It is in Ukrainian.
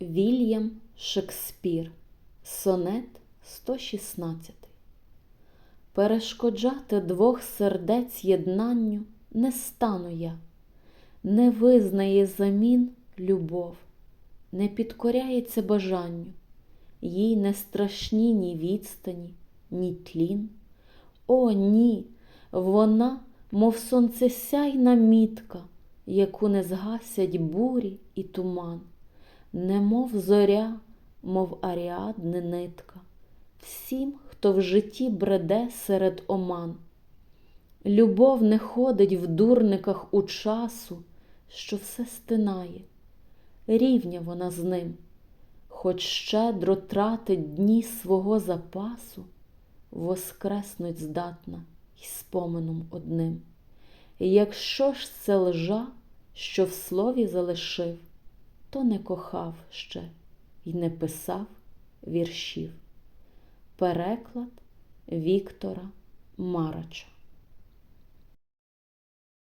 Вільям Шекспір, сонет 116. Перешкоджати двох сердець єднанню не стану я, не визнає замін любов, не підкоряється бажанню, їй не страшні ні відстані, ні тлін. О, ні, вона, мов сонцесяйна мітка, яку не згасять бурі і туман, немов зоря, мов аріадне нитка, всім, хто в житті бреде серед оман. Любов не ходить в дурниках у часу, що все стинає, рівня вона з ним, хоч щедро тратить дні свого запасу, воскреснуть здатна й споменом одним. Якщо ж це лжа, що в слові залишив, то не кохав ще й не писав віршів. Переклад Віктора Марача